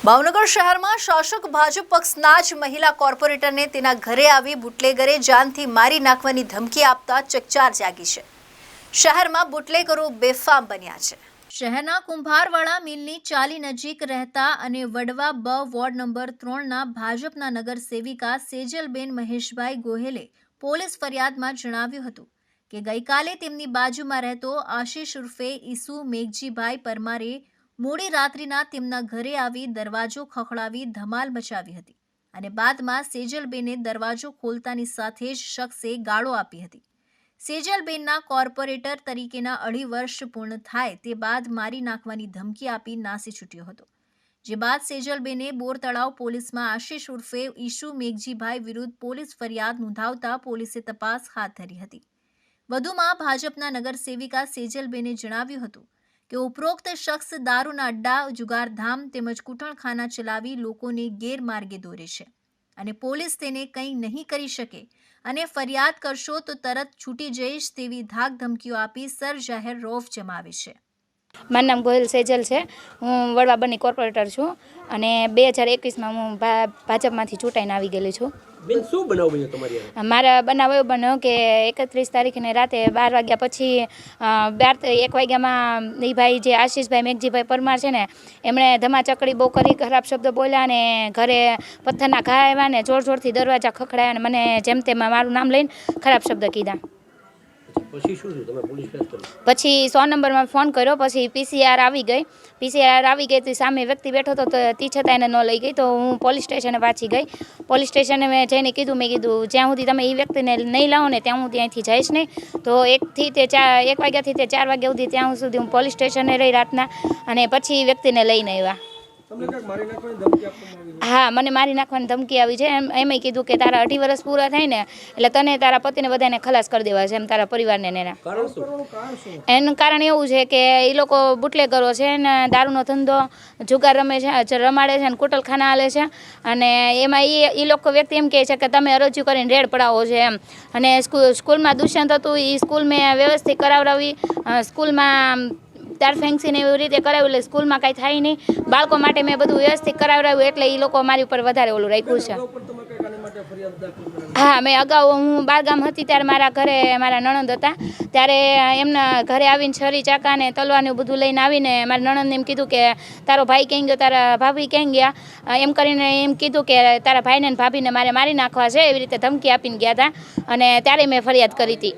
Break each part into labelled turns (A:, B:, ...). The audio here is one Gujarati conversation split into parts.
A: ભાવનગર શહેરમાં શાસક ભાજપ પક્ષના જ મહિલા કોર્પોરેટરને તેના ઘરે આવી બુટલેગરે જાનથી મારી નાખવાની ધમકી આપતા ચકચાર જાગી છે. શહેરમાં બુટલેગરો બેફામ બન્યા છે. શહેરના કુંભારવાળા મિલની ચાલી નજીક રહેતા અને વડવા બ વોર્ડ નંબર ત્રણના ભાજપના નગર સેવિકા સેજલબેન મહેશભાઈ ગોહેલે પોલીસ ફરિયાદમાં જણાવ્યું હતું કે ગઈકાલે તેમની બાજુમાં રહેતો આશીષ ઉર્ફે ઈસુ મેઘજીભાઈ પરમારે મોડી રાત્રિના તેમના ઘરે આવી દરવાજો ખખડાવી ધમાલ મચાવી હતી અને બાદમાં સેજલબેને દરવાજો ખોલતાની સાથે જ શખ્સે ગાળો આપી હતી. સેજલબેનના કોર્પોરેટર તરીકેના અઢી વર્ષ પૂર્ણ થાય તે બાદ મારી નાખવાની ધમકી આપી નાસી છૂટ્યો હતો, જે બાદ સેજલબેને બોરતળાવ પોલીસમાં આશીષ ઉર્ફે ઈશુ મેઘજીભાઈ વિરુદ્ધ પોલીસ ફરિયાદ નોંધાવતા પોલીસે તપાસ હાથ ધરી હતી. વધુમાં ભાજપના નગરસેવિકા સેજલબેને જણાવ્યું હતું કે ઉપરોક્ત શખ્સ દારૂના અડ્ડા, જુગારધામ તેમજ કૂટણખાના ચલાવી લોકોને ગેરમાર્ગે દોરે છે અને પોલીસ તેને કંઈ નહીં કરી શકે અને ફરિયાદ કરશો તો તરત છૂટી જઈશ તેવી ધાક ધમકીઓ આપી સર જાહેર રોફ જમાવે છે.
B: મારું નામ ગોહિલ સેજલ છે. હું વડવા બની કોર્પોરેટર છું અને બે હજાર એકવીસમાં હું ભાજપમાંથી ચૂંટાઈને આવી ગયેલી છું.
C: બેન શું બનાવ બન્યો તમારી
B: મારા બનાવ એવો બન્યો કે એકત્રીસ તારીખને રાતે બાર વાગ્યા પછી બાર એક વાગ્યામાં એ ભાઈ જે આશીષભાઈ મેઘજીભાઈ પરમાર છે ને એમણે ધમાચકડી બહુ કરી ખરાબ શબ્દ બોલ્યા અને ઘરે પથ્થરના ઘા આવ્યા ને જોર જોરથી દરવાજા ખખડાયા અને મને જેમ તેમ મારું નામ લઈને ખરાબ શબ્દ કીધા.
C: પછી
B: સો નંબરમાં ફોન કર્યો, પછી પીસીઆર આવી ગઈ. પીસીઆર આવી ગઈ, તો સામે વ્યક્તિ બેઠો હતો, તો તી છતાં એને ન લઈ ગઈ. તો હું પોલીસ સ્ટેશને પાછી ગઈ. પોલીસ સ્ટેશને મેં જઈને કીધું, મેં કીધું, જ્યાં સુધી તમે એ વ્યક્તિને નહીં લાવો ને, ત્યાં હું ત્યાંથી જઈશ નહીં. તો એકથી તે ચાર, એક વાગ્યાથી તે ચાર વાગ્યા સુધી ત્યાં સુધી હું પોલીસ સ્ટેશને રહી રાતના. અને પછી વ્યક્તિને લઈને આવ્યા. હા મને મારી નાખવાની ધમકી આવી છે. એમ એમય કીધું કે તારા અઢી વર્ષ પૂરા થાય ને એટલે તને તારા પતિને બધાને ખલાસ કરી દેવા છે એમ તારા પરિવારને એના. એનું કારણ એવું છે કે એ લોકો બુટલેગરો છે ને દારૂનો ધંધો જુગાર રમે છે રમાડે છે અને કુટલખાના હાલે છે. અને એમાં એ એ લોકો વ્યક્તિ એમ કહે છે કે તમે અરજી કરીને રેડ પડાવો છે એમ. અને સ્કૂલમાં દુષ્યંત હતું એ સ્કૂલ મેં વ્યવસ્થિત કરાવડાવી. સ્કૂલમાં તાર ફેન્સીને એવી રીતે કરાવ્યું એટલે સ્કૂલમાં કાંઈ થાય નહીં. બાળકો માટે મેં બધું વ્યવસ્થિત કરાવડાવ્યું એટલે એ લોકો મારી ઉપર વધારે ઓલું રાખ્યું છે. હા, મેં અગાઉ હું બારગામ હતી ત્યારે મારા ઘરે મારા નણંદ હતા. ત્યારે એમના ઘરે આવીને છરી, ચાકા ને તલવાર ને એવું બધું લઈને આવીને મારા નણંદને એમ કીધું કે તારો ભાઈ ક્યાં ગયો, તારા ભાભી ક્યાં ગયા? એમ કરીને એમ કીધું કે તારા ભાઈને ભાભીને મારે મારી નાખવા છે, એવી રીતે ધમકી આપીને ગયા હતા અને ત્યારે મેં ફરિયાદ કરી હતી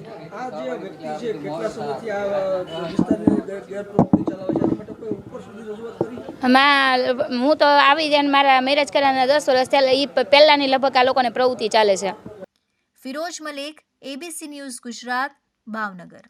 B: માં હું તો આવી જાય મારા મેરેજ કરવાના દસ વર્ષ થયા એ પહેલાંની લગભગ આ લોકોને પ્રવૃત્તિ ચાલે છે.
A: Firoz Malik ABC news Gujarat, Bhavnagar.